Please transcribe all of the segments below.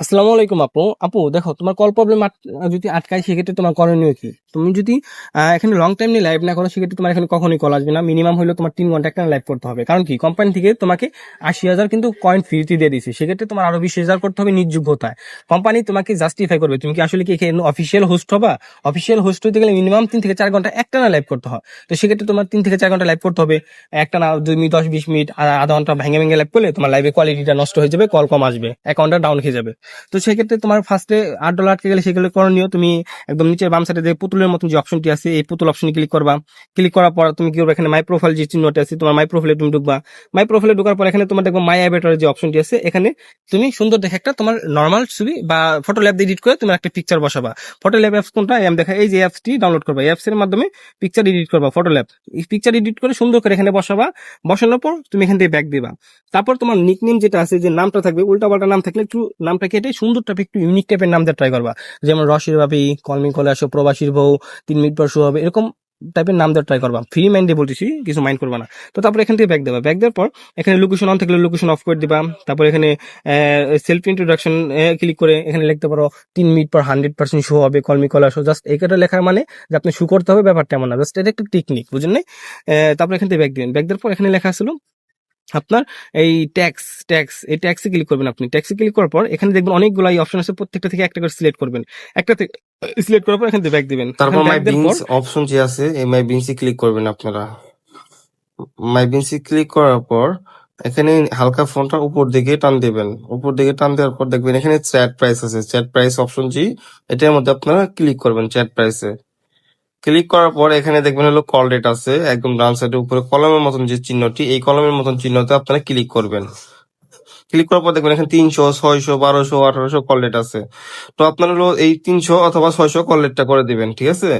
আসসালামু আলাইকুম আপু। আপু, দেখো, তোমার কল প্রবলেম যদি আটকায়, সেক্ষেত্রে তোমার করণীয় কি? তুমি যদি এখানে লং টাইম নিয়ে লাইভ না করো, সেক্ষেত্রে তোমার এখানে কখনোই কল আসবে না। মিনিমাম হলো তোমার তিন ঘণ্টা একটা লাইভ করতে হবে। কারণ কি? কোম্পানি থেকে তোমাকে আশি হাজার কিন্তু কয়েন ফ্রিতে দিয়ে দিচ্ছে সেক্ষেত্রে তোমার আরও বিশ হাজার করতে হবে নিজ যোগ্যতায় কোম্পানি তোমাকে জাস্টিফাই করবে। তুমি কি আসলে কি এখানে অফিসিয়াল হোস্ট হবা? অফিসিয়াল হোস্ট হতে গেলে মিনিমাম তিন থেকে চার ঘণ্টা একটা না লাইভ করতে হয়। তো সেক্ষেত্রে তোমার তিন থেকে চার ঘণ্টা লাইভ করতে হবে। একটা না, দুই মিনিট, দশ, বিশ মিনিট, আর আধা ঘণ্টা ভেঙে ভেঙে লাইভ করলে তোমার লাইভের কোয়ালিটিটা নষ্ট হয়ে যাবে কল কম আসবে অ্যাকাউন্টটা ডাউন খেয়ে যাবে। তো সেক্ষেত্রে তোমার ফার্স্টে আট ডলার আটকে গেলে সেগুলো করণীয়। তুমি একদম নিচের বাম সাইডে যে পুতুলের মতন যে অপশনটি আছে, এই পুতুল অপশনে ক্লিক করবা। ক্লিক করার পর তুমি কি করবে? এখানে মাই প্রোফাইল যে চিহ্নটা আছে, তোমার মাই প্রোফাইলে তুমি ঢুকবা। মাই প্রোফাইলে ঢোকার পর এখানে তোমার দেখব মাই অ্যাভেটার যে অপশনটি আছে, এখানে তুমি সুন্দর দেখে একটা তোমার নর্মাল ছবি বা ফটো ল্যাব এডিট করে তুমি একটা পিকচার বসাবা। ফটো ল্যাব অ্যাপস কোনটা? আমি দেখা এই যে অ্যাপসটি ডাউনলোড করবা। অ্যাপস এর মাধ্যমে পিকচার এডিট করবা ফটো ল্যাব পিকচার এডিট করে সুন্দর করে এখানে বসাবা। বসানোর পর তুমি এখান থেকে ব্যাক দিবা। তারপর তোমার নিকনেম যেটা আছে, যে নামটা থাকবে উল্টা পাল্টা নাম থাকলে একটু নামটা কেটে সুন্দর টাইপে একটু ইউনিক টাইপের নাম দিয়ে ট্রাই করবা। যেমন রসির ভাবি কলমি কলে আসো প্রবাসীর বউ, তিন মিনিট পর শো হবে, এরকম টাইপের নাম দিয়ে ট্রাই করবা। ফ্রি মাইন্ডে বলতেছি, কিছু মাইন্ড করবা না। তো তারপর এখান থেকে ব্যাক দেবা। ব্যাক দেওয়ার পর এখানে লোকেশন অন থাকলে লোকেশন অফ করে দিবা। তারপর এখানে সেলফ ইন্ট্রোডাকশন ক্লিক করে এখানে লিখতে পারো, তিন মিনিট পর হান্ড্রেড পার্সেন্ট শো হবে, কলমি কল আসো জাস্ট এইটা লেখা মানে যে আপনি শু করতে হবে, ব্যাপারটা এমন না। জাস্ট এটা একটা টেকনিক বুঝলেন তারপর এখান থেকে ব্যাক দিবেন। ব্যাক দেওয়ার পর এখানে লেখা ছিল আপনার এই ট্যাক্স ট্যাক্স এই ট্যাক্সে ক্লিক করবেন আপনি। ট্যাক্সে ক্লিক করার পর এখানে দেখবেন অনেকগুলো এই অপশন আছে প্রত্যেকটা থেকে একটা করে সিলেক্ট করবেন। একটা থেকে সিলেক্ট করার পর এখান থেকে ব্যাক দিবেন। তারপর মাই বিনস অপশন যে আছে এই মাই বিনসে ক্লিক করবেন আপনারা। মাই বিনসে ক্লিক করার পর এখানে হালকা ফোনটা উপর দিকে টান দিবেন। উপর দিকে টান দেওয়ার পর দেখবেন এখানে চ্যাট প্রাইস আছে। চ্যাট প্রাইস অপশন জি এটার মধ্যে আপনারা ক্লিক করবেন চ্যাট প্রাইসে ক্লিক করার পর এখানে দেখবেন হলো কল ডেট আছে। একদম ডান সাইডের উপরে কলমের মতন যে চিহ্নটি, এই কলমের মতন চিহ্নতে আপনারা ক্লিক করবেন। ক্লিক করার পর দেখবেন এখানে তিনশো, ছয়শো, বারোশো, আঠারোশো কল রেট আছে। তো আপনার হলো এই তিনশো অথবা ছয়শো কল রেটটা করে দিবেন, ঠিক আছে?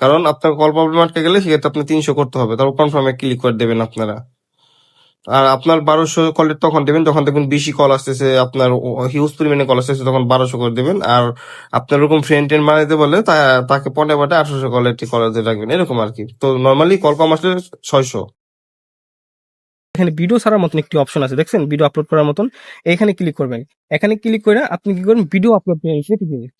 কারণ আপনার কল প্রবলেম আটকে গেলে সেক্ষেত্রে আপনি তিনশো করতে হবে। তারপর কনফার্মে ক্লিক করে দেবেন আপনারা। আর আপনার বারোশো কলের তখন দেবেন যখন দেখবেন বেশি কল আসতেছে আপনার হিউজ পরিমাণে কল আসতেছে তখন বারোশো করে দেবেন। আর আপনার ওরকম ফ্রেন্ড টেন বানাইতে বলে তা- তাকে পনেরো বাটে আঠারোশো কল রেটটি কলেজে রাখবেন এরকম আর কি। তো নর্মালি কল কম আসলে ছয়শো। এখানে ভিডিও ছাড়ার মতন একটি অপশন আছে দেখছেন? ভিডিও আপলোড করার মতন। এখানে ক্লিক করবেন। এখানে ক্লিক করে আপনি কি করবেন? ভিডিও আপলোড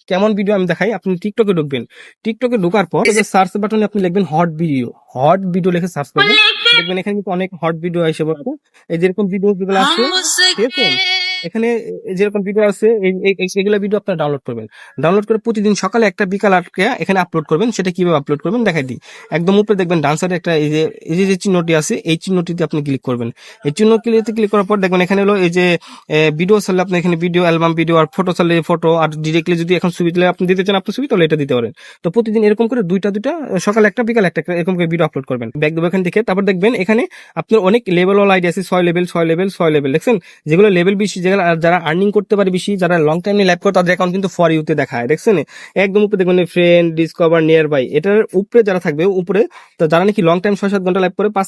কেমন ভিডিও আমি দেখাই? আপনি টিকটকে ঢুকবেন। টিকটকে ঢোকার পর সার্চ বাটনে আপনি লিখবেন হট ভিডিও হট ভিডিও লিখে সার্চ করবেন। দেখবেন এখানে কিন্তু অনেক হট ভিডিও আসে বলতো। এই যেরকম ভিডিও যেগুলো আছে ঠিক আছে? এখানে যেরকম ভিডিও আছে এগুলো ভিডিও আপনারা ডাউনলোড করবেন। ডাউনলোড করে প্রতিদিন সকালে একটা বিকাল আটকে এখানে আপলোড করবেন, সেটা কীভাবে আপলোড করবেন দেখাই দিই। একদম উপরে দেখবেন ডান সাইডে একটা, এই যে এই যে চিহ্নটি আছে, এই চিহ্নটিতে আপনি ক্লিক করবেন। এই চিহ্ন ক্লিক ক্লিক করার পর দেখবেন এখানে হলো এই যে ভিডিও চাইলে আপনি এখানে ভিডিও অ্যালবাম ভিডিও আর ফটো চাইলে ফটো আর ডিরেক্টলি যদি এখন ছবি দিলে আপনি দিতে চান আপনার ছবি, তাহলে এটা দিতে পারেন। তো প্রতিদিন এরকম করে দুইটা দুইটা সকালে একটা, বিকাল একটা এরকম করে ভিডিও আপলোড করবেন। ব্যাক দেবো এখান থেকে। তারপর দেখবেন এখানে আপনার অনেক লেভেল ওয়াল আইডি আছে, ছয় লেভেল ছয় লেভেল ছয় লেভেল দেখছেন? যেগুলো লেভেল বেশি যেগুলো যারা আর্নিং করতে পারে বেশি, যারা লং টাইম লাইভ করে, তাদের অ্যাকাউন্ট কিন্তু ফর ইউতে দেখায়, দেখছেন? একদম উপরে দেখবেন ফ্রেন্ড ডিসকভার নিয়ার বাই এটার উপরে যারা থাকবে, উপরে, তো যারা নাকি লং টাইম ছয় সাত ঘণ্টা লাইভ করে পাঁচ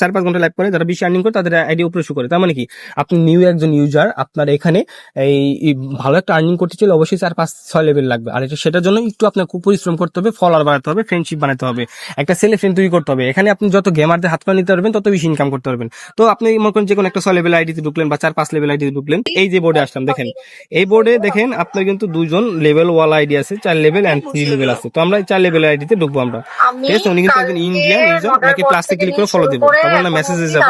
চার পাঁচ ঘণ্টা লাইভ করে, যারা বেশি আর্নিং করে, তাদের আইডি উপরে শো করে। তার মানে কি? আপনি নিউ একজন ইউজার আপনার এখানে এই ভালো একটা আর্নিং করতে চাইলে অবশ্যই চার, পাঁচ, ছয় লেভেল লাগবে। আর এটা, সেটার জন্য একটু আপনার পরিশ্রম করতে হবে ফলোয়ার বাড়াতে হবে ফ্রেন্ডশিপ বানাতে হবে। একটা ছেলে ফ্রেন্ড তৈরি করতে হবে। এখানে আপনি যত গেমারদের হাত পা নিতে পারবেন, তত বেশি ইনকাম করতে পারবেন। তো আপনি মনে করেন যে কোনো একটা ছয় লেভেল আইডিতে ঢুকলেন বা চার, পাঁচ লেভেল আইডিতে ঢুকলেন এই যে বোর্ডে আসলাম দেখেন। এই বোর্ডে দেখেন আপনার কিন্তু দুজন লেভেল ওয়াল আইডি আছে চার লেভেল এন্ড থ্রি লেভেল আছে। তো আমরা এই চার লেভেল আইডিতে ঢুকবো আমরা। ঠিক আছে? উনি কিন্তু একজন ইন্ডিয়ান ইউজার ওনাকে প্লাস্টিক ক্লিক করে ফলো দেবো। তারপর মেসেজে যাব।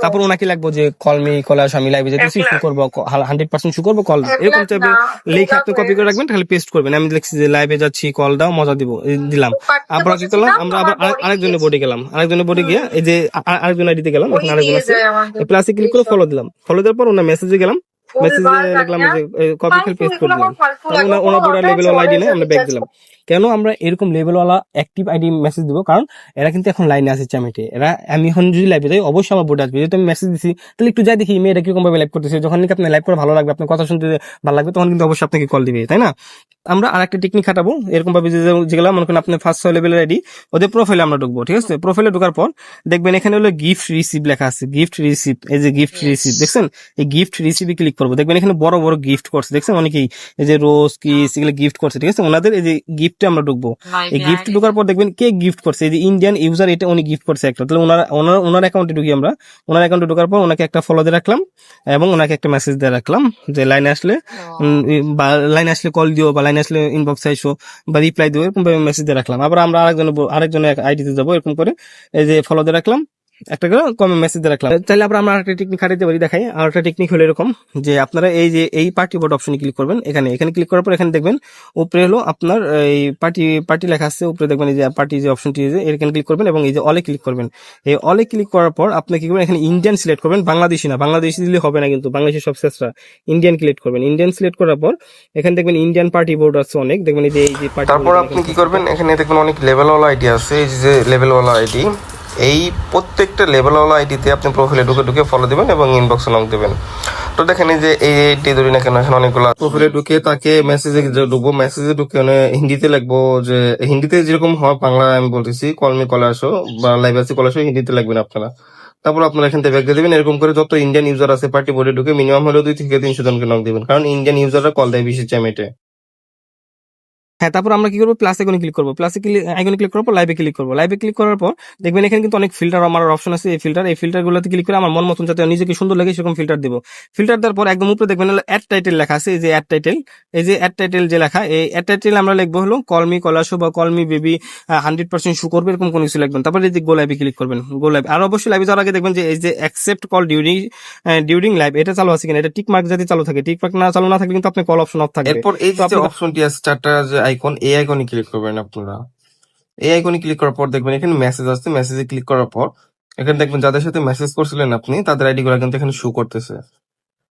তারপর ওনাকে লাগবো যে কল মি কল আস আমি লাইভে যেতেছি শু করব। হান্ড্রেড পার্সেন্ট শু করব কল এরকম টাইপের লেখা আপনি কপি করে রাখবেন তাহলে পেস্ট করবেন। আমি লিখছি যে লাইভে যাচ্ছি কল দাও মজা দিব দিলাম। আবার কি করলাম? আমরা আবার আরেক- আরেকজনের বোর্ডে গেলাম। আরেকজনের বোর্ডে গিয়ে এই যে আরেকজন আইডিতে গেলাম এখানে আরেকজন আছে। প্লাসে ক্লিক করে ফলো দিলাম। ফলো দেওয়ার পর ওনার মেসেজে গেলাম মেসেজে লিখলাম যে কপি খেল পেস্ট করে দিলাম ওনার বোর্ডের লেভেল আইডি নেই আমরা ব্যাক দিলাম। কেন আমরা এরকম লেভেলওয়ালা অ্যাক্টিভ আইডি মেসেজ দিব? কারণ এরা কিন্তু এখন লাইনে আছে চ্যামেটে এরা আমি এখন যদি লাইভে যাই অবশ্যই আমার বোর্ডে আসবে যেহেতু আমি মেসেজ দিছি তাহলে একটু যাই দেখি মেয়েরা কীরকম ভাবে লাইভ করতেছে। যখন নাকি আপনার লাইভ করে ভালো লাগবে আপনার কথা শুনতে ভালো লাগবে তখন কিন্তু অবশ্যই আপনাকে কল দিবে তাই না? আমরা আর একটা টেকনিক খাটাবো এরকম ভাবে যে যেগুলো মনে করেন আপনার ফার্স্ট ছয় লেভেলের আইডি ওদের প্রোফাইলে আমরা ঢুকবো ঠিক আছে? প্রোফাইলে ঢোকার পর দেখবেন এখানে হলো গিফট রিসিভ লেখা আছে গিফট রিসিভ এই যে গিফট রিসিভ দেখছেন? এই গিফট রিসিভে ক্লিক করব। দেখবেন এখানে বড় বড় গিফট করছে দেখছেন? অনেকেই এই যে রোজ কিস এগুলো গিফট করছে ঠিক আছে? ওনাদের এই যে গিফট গিফটে আমরা ঢুকবো। এই গিফট ঢোকার পর দেখবেন কে গিফট করছে? এই যে ইন্ডিয়ান ইউজার এটা উনি গিফট করছে একটা। তাহলে ওনার ওনার ওনার অ্যাকাউন্টে ঢুকি আমরা। ওনার অ্যাকাউন্টে ঢোকার পর ওনাকে একটা ফলো দিয়ে রাখলাম এবং ওনাকে একটা মেসেজ দিয়ে রাখলাম যে লাইনে আসলে উম, বা লাইনে আসলে কল দিও বা লাইনে আসলে ইনবক্স আইসো বা রিপ্লাই দিও এরকম ভাবে মেসেজ দিয়ে রাখলাম। আবার আমরা আরেকজন আরেকজনের আইডিতে যাব এরকম করে এই যে ফলো দিয়ে রাখলাম। একটা করে কমে মেসেজ দিয়ে রাখলাম। তাহলে আবার আমরা আরেকটা টেকনিক খাটাইতে পারি দেখাই। আর একটা টেকনিক হলো এরকম যে আপনারা এই যে এই পার্টি বোর্ড অপশনে ক্লিক করবেন এখানে এখানে ক্লিক করার পর এখানে দেখবেন উপরে হলো আপনার এই পার্টি পার্টি লেখা আছে উপরে দেখবেন এই যে পার্টি যে অপশনটি আছে এখানে ক্লিক করবেন এবং এই যে অলে ক্লিক করবেন। এই অলে ক্লিক করার পর আপনি কি করবেন এখানে ইন্ডিয়ান সিলেক্ট করবেন বাংলাদেশি না বাংলাদেশি দিলে হবে না কিন্তু বাংলাদেশের সব শেষরা ইন্ডিয়ান সিলেক্ট করবেন। ইন্ডিয়ান সিলেক্ট করার পর এখানে দেখবেন ইন্ডিয়ান পার্টি বোর্ড আছে অনেক দেখবেন এই যে এই যে তারপর আপনি কি করবেন এখানে দেখবেন অনেক লেভেলওয়ালা আইডি আছে এই যে লেভেলওয়ালা আইডি এই প্রত্যেকটা লেভেলওয়ালা আইডিতে আপনি প্রোফাইলে ঢুকে ঢুকে ফলো দিবেন এবং ইনবক্সে নক দিবেন। তো দেখেন যে এই আইডি ধরি না কেন এখানে অনেকগুলো প্রোফাইলে ঢুকে তাকে মেসেজে ঢুকবো মেসেজে ঢুকে মানে হিন্দিতে লিখব যে, হিন্দিতে যেরকম হয় বাংলা আমি বলতেছি কলমি কলে আসো, বা লাইভ আসি কলে আসো, হিন্দিতে লাগবেন আপনারা। তারপর আপনারা এখান থেকে ব্যাগ দিয়ে দিবেন, এরকম করে যত ইন্ডিয়ান ইউজার আছে পার্টি বোর্ডে ঢুকে মিনিমাম হলেও দুই থেকে তিনশো জনকে নক দিবেন, কারণ ইন্ডিয়ান ইউজাররা কল দেয় বেশি চ্যামেটে হ্যাঁ তারপর আমরা কি করব? প্লাস আইকনে ক্লিক করব। প্লাস আইকনে ক্লিক করার পর লাইভে ক্লিক করব। লাইভে ক্লিক করার পর দেখবেন এখানে কিন্তু অনেক ফিল্টার আমার অপশন আছে এই ফিল্টার এই ফিল্টার গুলোতে ক্লিক করে আমার মন মতন যাতে নিজেকে সুন্দর লাগে সেরকম ফিল্টার দিব। ফিল্টার দেওয়ার পর একদম উপরে দেখবেন হলো অ্যাড টাইটেল লেখা আছে। এই যে অ্যাড টাইটেল এই যে অ্যাড টাইটেল যে লেখা এই অ্যাড টাইটেল আমরা লিখব হলো কলমি কলাশো বা কলমি বেবি হান্ড্রেড পার্সেন্ট শু করবে এরকম কোনো কিছু লিখবেন। তারপরে এই যে গো লাইভে ক্লিক করবেন। গো লাইভ আর অবশ্যই লাইভে যাওয়ার আগে দেখবেন যে এই যে accept call during during live এটা চালু আছে কিনা? এটা টিক মার্ক যদি চালু থাকে টিক মার্ক না চালু না থাকলে কিন্তু আপনার কল অপশন অফ থাকে এরপর এই যে অপশনটি আছে চারটা আইকন এই আইকনে ক্লিক করবেন আপনারা। এই আইকনে ক্লিক করার পর দেখবেন এখানে মেসেজ আসছে মেসেজে ক্লিক করার পর এখানে দেখবেন যাদের সাথে মেসেজ করছিলেন আপনি, তাদের আইডি গুলো কিন্তু এখানে শো করতেছে।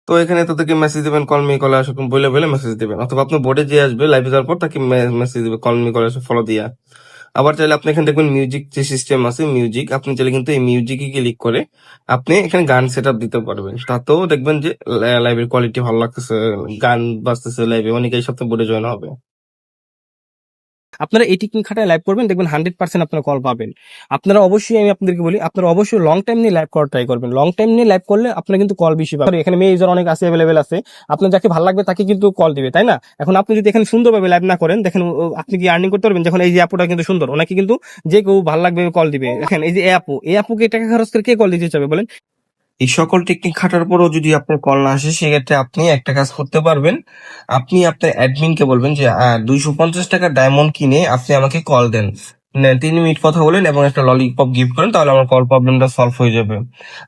তো এখানে তাদেরকে মেসেজ দিবেন কল মি কলে আসো বলে বলে মেসেজ দিবেন। অথবা আপনার বোর্ডে যে আসবে লাইভে যাওয়ার পর তাকে মেসেজ দিবে কল মি কলে আসো ফলো দিয়া। আবার চাইলে আপনি এখানে দেখবেন মিউজিক যে সিস্টেম আছে মিউজিক আপনি চাইলে কিন্তু এই মিউজিকে ক্লিক করে আপনি এখানে গান সেট আপ দিতে পারবেন। তাতেও দেখবেন যে লাইভের কোয়ালিটি ভালো লাগতেছে, গান বাজতেছে লাইভে অনেকে এই সপ্তাহে বোর্ডে জয়েন হবে। আপনারা এই টেকনিক খাটায় লাইভ করবেন, দেখবেন হান্ড্রেড পার্সেন্ট আপনারা কল পাবেন। আপনারা অবশ্যই আমি আপনাদেরকে বলি, আপনারা অবশ্যই লং টাইম নিয়ে লাইভ করার ট্রাই করবেন। লং টাইম নিয়ে লাইভ করলে আপনারা কিন্তু কল বেশি পাবেন। এখানে মেয়ে ইউজার অনেক আছে অ্যাভেলেবেল আছে। আপনার যাকে ভালো লাগবে তাকে কিন্তু কল দিবে, তাই না? এখন আপনি যদি এখানে সুন্দরভাবে লাইভ না করেন, দেখেন আপনি কি আর্নিং করতে পারবেন? যখন এই যে অ্যাপটা কিন্তু সুন্দর, ওনাকে কিন্তু যে কেউ ভালো লাগবে কল দিবে। দেখেন এই যে অ্যাপও এই অ্যাপকে টাকা খরচ করে কে কল দিতে চাবে বলেন? এই সকল টেকনিক খাটার পরও যদি আপনার কল না আসে, সেক্ষেত্রে আপনি একটা কাজ করতে পারবেন। আপনি আপনার অ্যাডমিনকে বলবেন যে দুইশো পঞ্চাশ টাকা ডায়মন্ড কিনে আপনি আমাকে কল দেন। তিন মিনিট কথা বলেন এবং একটা ললিপপ গিফট করেন, তাহলে আমার কল প্রবলেমটা সলভ হয়ে যাবে।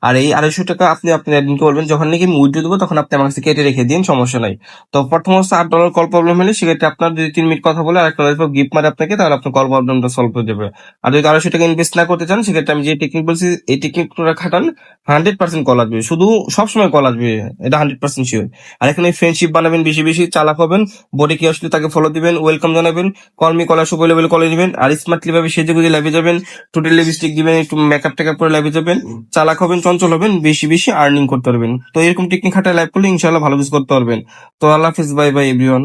আর এই আড়াইশো টাকা আপনি আপনার অ্যাডমিনকে বলবেন, যখন নাকি আমি উইথড্র দেবো, তখন আপনি আমার কাছে কেটে রেখে দিন, সমস্যা নাই। তো প্রথম অবস্থা আট ডলার কল প্রবলেম হলে সেক্ষেত্রে আপনার যদি তিন মিনিট কথা বলে আর একটা ললিপপ গিফট মারে আপনাকে, তাহলে আপনার কল প্রবলেমটা সলভ হয়ে যাবে। আর যদি আড়াইশো টাকা ইনভেস্ট না করতে চান, সেক্ষেত্রে আমি যে টেকনিক বলছি, এই টেকনিকটা খাটান হান্ড্রেড পার্সেন্ট কল আসবে। শুধু সবসময় কল আসবে, এটা হান্ড্রেড পার্সেন্ট শিওর আর এখানে ফ্রেন্ডশিপ বানাবেন, বেশি বেশি চালাক হবেন বোর্ডে কি আসলে তাকে ফলো দিবেন ওয়েলকাম জানাবেন কলমি কলার সব বলে বলে কলে দিবেন আর স্মার্টলি ভাবে সেজে গুজে লাইভে যাবেন টোটাল লিপস্টিক দিবেন একটু মেকআপ টেকআপ করে লাইভে যাবেন চালাক হবেন চঞ্চল হবেন বেশি বেশি আর্নিং করতে পারবেন। তো এরকম টেকনিক খাটায় লাইভ করলে ইনশাল্লাহ ভালো কিছু করতে পারবেন। তো আল্লাহ হাফিজ বাই বাই এভরিওয়ান